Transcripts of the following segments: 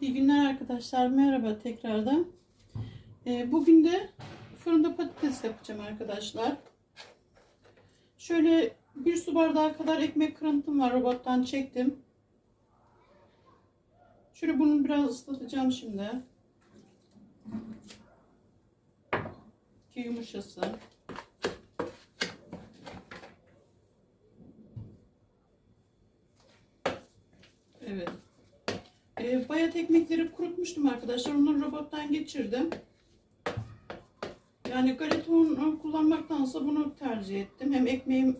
İyi günler arkadaşlar. Merhaba tekrardan. Ee, bugün de fırında patates yapacağım arkadaşlar. Şöyle bir su bardağı kadar ekmek kırıntım var. Robottan çektim. Şöyle bunu biraz ıslatacağım şimdi. Ki yumuşasın. Evet. E, bayat ekmekleri kurutmuştum arkadaşlar. Onları robottan geçirdim. Yani galeta unu kullanmaktansa bunu tercih ettim. Hem ekmeğim,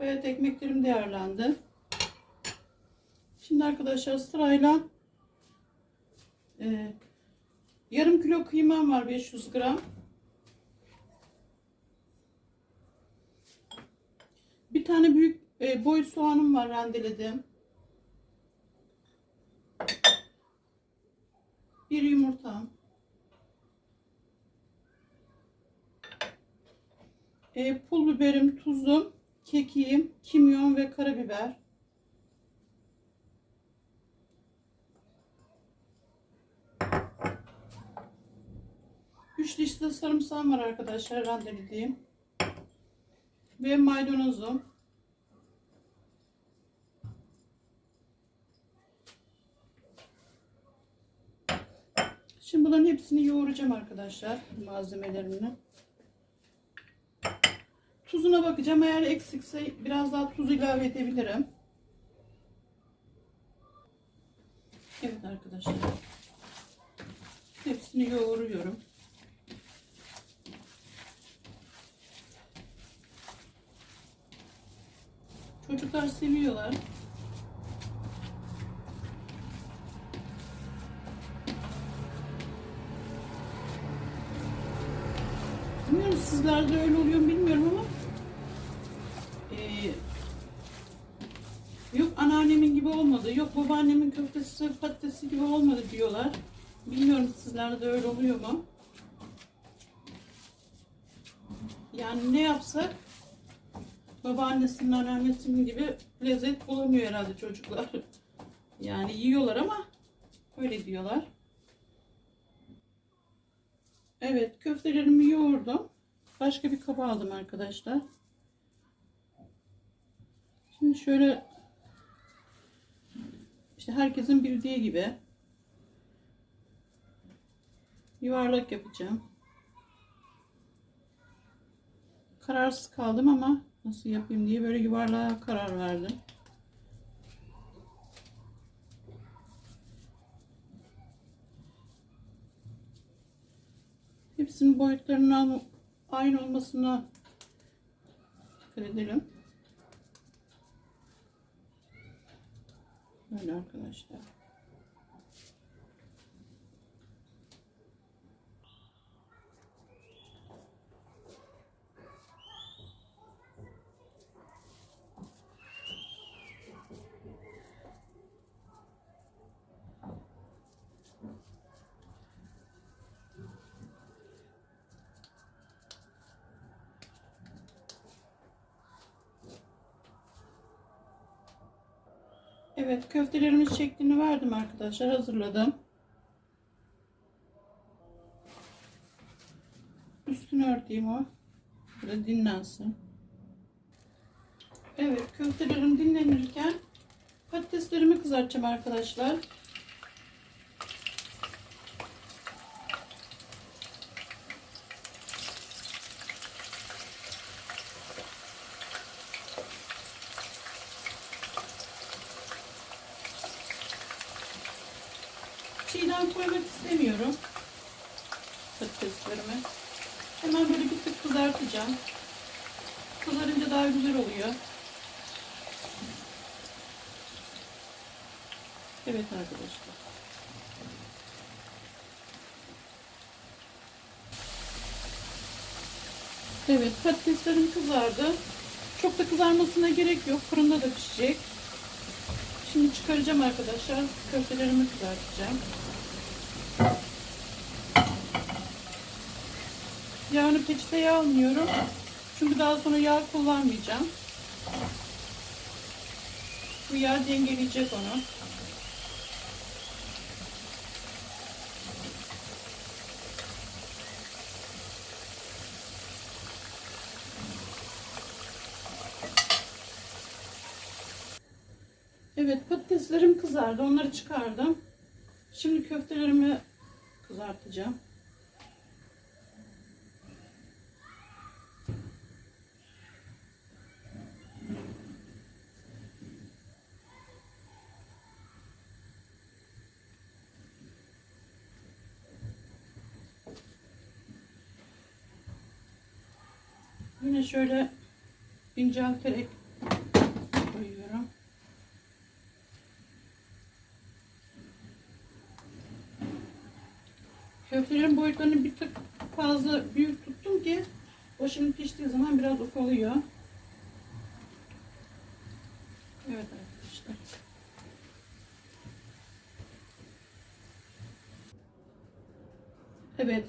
bayat ekmeklerim değerlendi. Şimdi arkadaşlar sırayla e, yarım kilo kıymam var 500 gram. Bir tane büyük e, boy soğanım var rendeledim. Bir yumurta. E, pul biberim, tuzum, kekiğim, kimyon ve karabiber. Üç diş de sarımsağım var arkadaşlar rendelediğim. Ve maydanozum. Şimdi bunların hepsini yoğuracağım arkadaşlar malzemelerini. Tuzuna bakacağım. Eğer eksikse biraz daha tuz ilave edebilirim. Evet arkadaşlar. Hepsini yoğuruyorum. Çocuklar seviyorlar. Sizlerde öyle oluyor bilmiyorum ama eee, yok anneannemin gibi olmadı, yok babaannemin köftesi patatesi gibi olmadı diyorlar. Bilmiyorum sizlerde öyle oluyor mu? Yani ne yapsak babaannesinin, anneannesinin gibi lezzet bulamıyor herhalde çocuklar. Yani yiyorlar ama öyle diyorlar. Evet köftelerimi yoğurdum. Başka bir kaba aldım arkadaşlar. Şimdi şöyle işte herkesin bildiği gibi yuvarlak yapacağım. Kararsız kaldım ama nasıl yapayım diye böyle yuvarlığa karar verdim. Hepsinin boyutlarının aynı olmasına dikkat edelim. Böyle arkadaşlar. Evet köftelerimin şeklini verdim arkadaşlar. Hazırladım. Üstünü örteyim o. Böyle dinlensin. Evet köftelerim dinlenirken patateslerimi kızartacağım arkadaşlar. Çiğden koymak istemiyorum patateslerimi. Hemen böyle bir tık kızartacağım. Kızarınca daha güzel oluyor. Evet arkadaşlar. Evet patateslerim kızardı. Çok da kızarmasına gerek yok. Fırında da pişecek. Şimdi çıkaracağım arkadaşlar. Köftelerimi kızartacağım. Yağını peçeteye almıyorum. Çünkü daha sonra yağ kullanmayacağım. Bu yağ dengeleyecek onu. Evet patateslerim kızardı. Onları çıkardım. Şimdi köftelerimi kızartacağım. Yine şöyle incelterek koyuyorum. Köftelerin boyutlarını bir tık fazla büyük tuttum ki o şimdi piştiği zaman biraz ufalıyor. Evet arkadaşlar. Evet.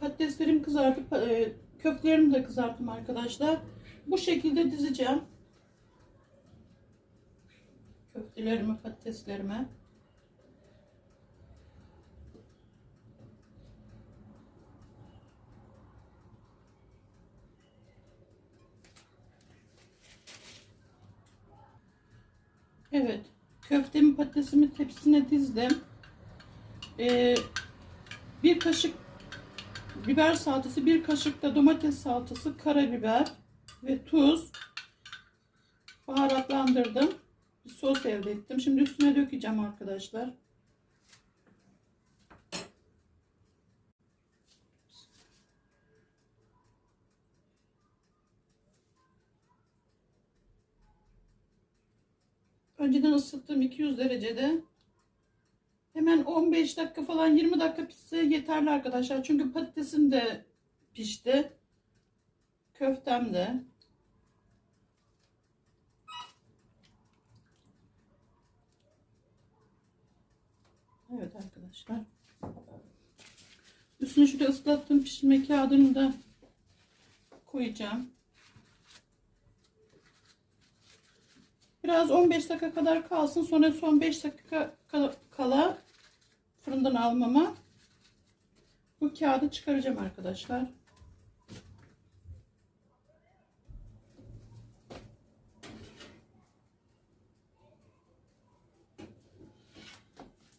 Patateslerim kızardı. Köftelerimi de kızarttım arkadaşlar. Bu şekilde dizeceğim. Köftelerimi, patateslerimi. Evet. Köftemi, patatesimi tepsisine dizdim. Ee, bir kaşık biber salçası, bir kaşık da domates salçası, karabiber ve tuz. Baharatlandırdım. Bir sos elde ettim. Şimdi üstüne dökeceğim arkadaşlar. Önceden ısıttığım 200 derecede hemen 15 dakika falan 20 dakika pişse yeterli arkadaşlar. Çünkü patatesim de pişti. Köftem de. Evet arkadaşlar. Üstüne şurada ıslattığım pişirme kağıdını da koyacağım. Biraz 15 dakika kadar kalsın. Sonra son 5 dakika kala fırından almama bu kağıdı çıkaracağım arkadaşlar.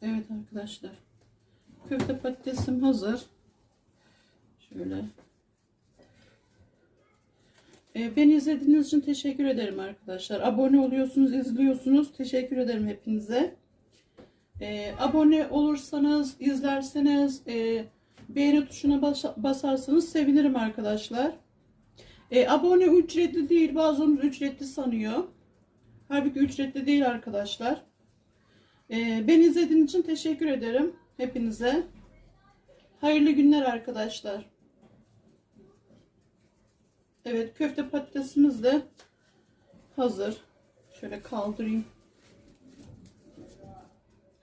Evet arkadaşlar. Köfte patatesim hazır. Şöyle. Ee, Beni izlediğiniz için teşekkür ederim arkadaşlar. Abone oluyorsunuz, izliyorsunuz. Teşekkür ederim hepinize. Ee, abone olursanız, izlerseniz, e, beğeni tuşuna bas- basarsanız sevinirim arkadaşlar. Ee, abone ücretli değil. Bazılarınız ücretli sanıyor. Halbuki ücretli değil arkadaşlar. Ee, beni izlediğiniz için teşekkür ederim hepinize. Hayırlı günler arkadaşlar. Evet köfte patatesimiz de hazır. Şöyle kaldırayım.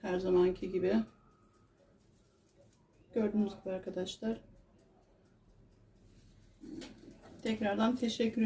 Her zamanki gibi. Gördüğünüz gibi arkadaşlar. Tekrardan teşekkür ederim.